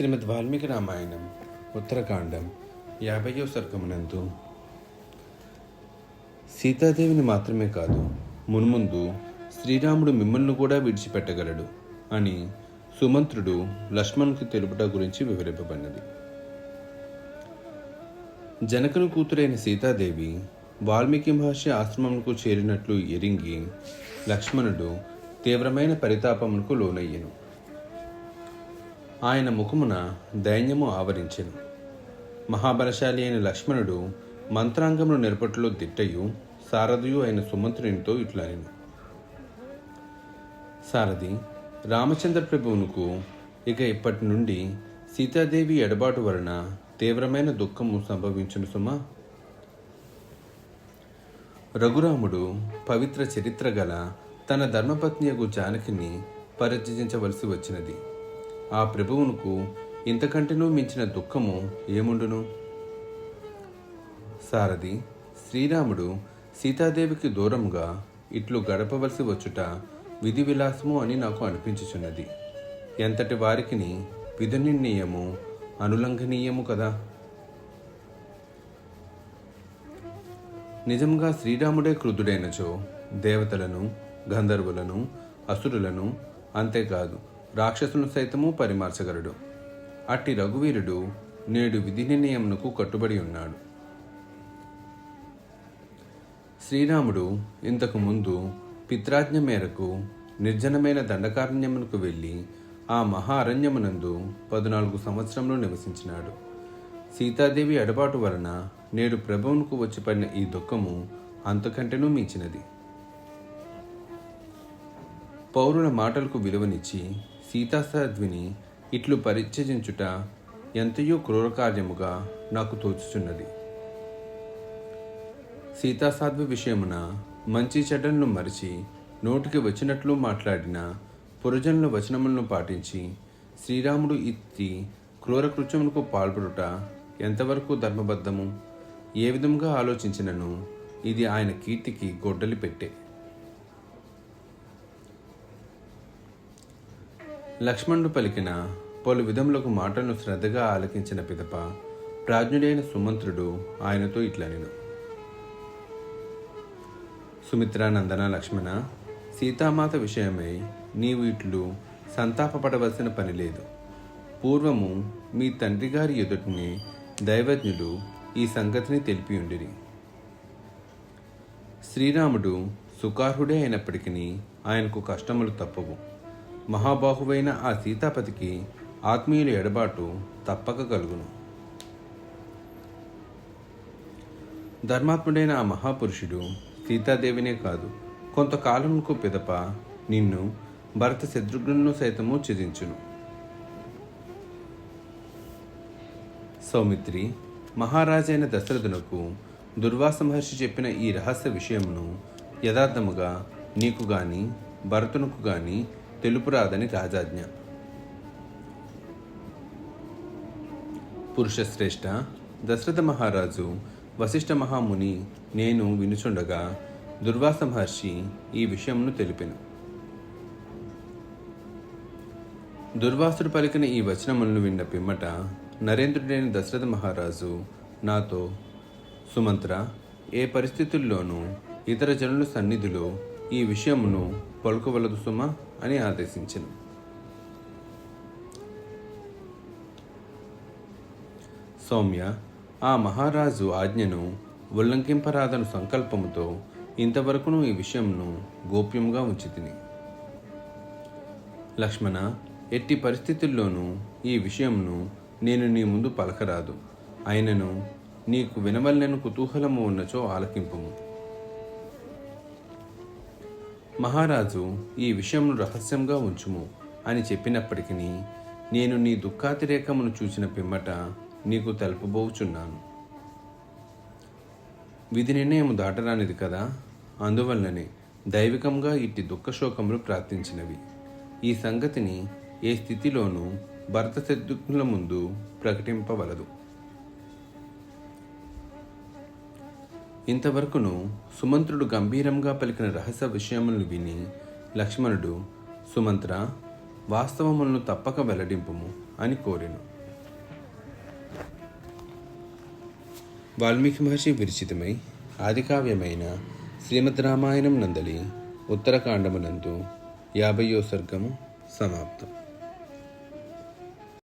శ్రీమద్ వాల్మీకి రామాయణం ఉత్తరకాండం యాభయో సర్గమునందు. సీతాదేవిని మాత్రమే కాదు మున్ముందు శ్రీరాముడు మిమ్మల్ని కూడా విడిచిపెట్టగలడు అని సుమంత్రుడు లక్ష్మణ్కి తెలుపుట గురించి వివరింపబడినది. జనకుని కూతురైన సీతాదేవి వాల్మీకి మహర్షి ఆశ్రమంకు చేరినట్లు ఎరింగి లక్ష్మణుడు తీవ్రమైన పరితాపములకు లోనయ్యను. ఆయన ముఖమున దైన్యము ఆవరించెను. మహాబలశాలి అయిన లక్ష్మణుడు మంత్రాంగమును నిరపట్లో దిట్టయు సారథియు అయిన సుమంత్రునితో ఇట్లనెను. సారథి రామచంద్ర ప్రభువునకు ఇక ఇప్పటి నుండి సీతాదేవి ఎడబాటు వలన తీవ్రమైన దుఃఖము సంభవించును సుమా. రఘురాముడు పవిత్ర చరిత్ర గల తన ధర్మపత్నియకు జానకిని పరిత్యజించవలసి వచ్చినది. ఆ ప్రభువునకు ఇంతకంటేనూ మించిన దుఃఖము ఏముండును? సారథి శ్రీరాముడు సీతాదేవికి దూరంగా ఇట్లు గడపవలసి వచ్చుట విధి విలాసము అని నాకు అనిపించుచున్నది. ఎంతటి వారికిని విధు నిర్ణయము అనులంఘనీయము కదా? నిజంగా శ్రీరాముడే క్రుద్ధుడైనచో దేవతలను గంధర్వులను అసురులను అంతేకాదు. రాక్షసులను సైతము పరిమార్చగలడు. అట్టి రఘువీరుడు నేడు విధి నిర్ణయమునకు కట్టుబడి ఉన్నాడు. శ్రీరాముడు ఇంతకు ముందు పిత్రాజ్ఞ మేరకు నిర్జనమైన దండకారణ్యమునకు వెళ్ళి ఆ మహా అరణ్యమునందు పద్నాలుగు సంవత్సరంలో నివసించినాడు. సీతాదేవి అడబాటు వలన నేడు ప్రభువునకు వచ్చి పడిన ఈ దుఃఖము అంతకంటేనూ మించినది. పౌరుల మాటలకు విలువనిచ్చి సీతాసాధ్విని ఇట్లు పరిత్యజించుట ఎంతయో క్రూరకార్యముగా నాకు తోచుచున్నది. సీతాసాధ్వి విషయమున మంచి చెడ్డలను మరిచి నోటికి వచ్చినట్లు మాట్లాడిన పురజనుల వచనములను పాటించి శ్రీరాముడు ఇత్తి క్రూరకృత్యములకు పాల్పడుట ఎంతవరకు ధర్మబద్ధము? ఏ విధముగా ఆలోచించినను? ఇది ఆయన కీర్తికి గొడ్డలి పెట్టే. లక్ష్మణుడు పలికిన పలు విధములకు మాటలను శ్రద్ధగా ఆలకించిన పిదప ప్రాజ్ఞుడైన సుమంత్రుడు ఆయనతో ఇట్లనెను సుమిత్రానందన లక్ష్మణ సీతామాత విషయమై నీవు ఇట్లు సంతాపపడవలసిన పని లేదు. పూర్వము మీ తండ్రి గారి ఎదుటిని దైవజ్ఞులు ఈ సంగతిని తెలిపి ఉండిరి. శ్రీరాముడు సుకార్హుడే అయినప్పటికీ ఆయనకు కష్టములు తప్పవు. మహాబాహువైన ఆ సీతాపతికి ఆత్మీయుల ఎడబాటు తప్పక కలుగును. ధర్మాత్ముడైన ఆ మహాపురుషుడు సీతాదేవినే కాదు కొంతకాలంకు పిదప నిన్ను భరత శత్రుఘ్నులను సైతము ఛేదించును. సౌమిత్రి మహారాజైన దశరథునకు దుర్వాస మహర్షి చెప్పిన ఈ రహస్య విషయమును యథార్థముగా నీకు గాని భరతునకు గాని తెలుపురాదని రాజాజ్ఞ. పురుషశ్రేష్ఠ దశరథ మహారాజు వశిష్ఠ మహాముని నేను వినుచుండగా దుర్వాస మహర్షి ఈ విషయమును తెలిపెను. దుర్వాసుడు పలికిన ఈ వచనములను విన్న పిమ్మట నరేంద్రుడైన దశరథ మహారాజు నాతో సుమంత్ర ఏ పరిస్థితుల్లోనూ ఇతర జనుల సన్నిధిలో ఈ విషయమును పలుకవలదు సుమా అని ఆదేశించింది. సౌమ్య ఆ మహారాజు ఆజ్ఞను ఉల్లంఘింపరాదను సంకల్పముతో ఇంతవరకును ఈ విషయంను గోప్యంగా ఉంచి తిని లక్ష్మణ ఎట్టి పరిస్థితుల్లోనూ ఈ విషయంను నేను నీ ముందు పలకరాదు. అయినను నీకు వినవలనను కుతూహలము ఉన్నచో ఆలకింపుము. మహారాజు ఈ విషయంను రహస్యంగా ఉంచుము అని చెప్పినప్పటికీ నేను నీ దుఃఖాతిరేకమును చూసిన పిమ్మట నీకు తెలుపబోచున్నాను. విధి నిర్ణయము దాటరానిది కదా? అందువల్లనే దైవికంగా ఇట్టి దుఃఖశోకములు ప్రార్థించినవి. ఈ సంగతిని ఏ స్థితిలోనూ భరత శత్రుఘ్నుల ముందు ప్రకటింపవలదు ఇంతవరకును సుమంత్రుడు గంభీరంగా పలికిన రహస్య విషయములను విని లక్ష్మణుడు సుమంత్ర వాస్తవములను తప్పక వెల్లడింపుము అని కోరెను. వాల్మీకి మహర్షి విరచితమై ఆదికావ్యమైన శ్రీమద్ రామాయణం నందలి ఉత్తరకాండమునందు యాభయో సర్గము సమాప్తం.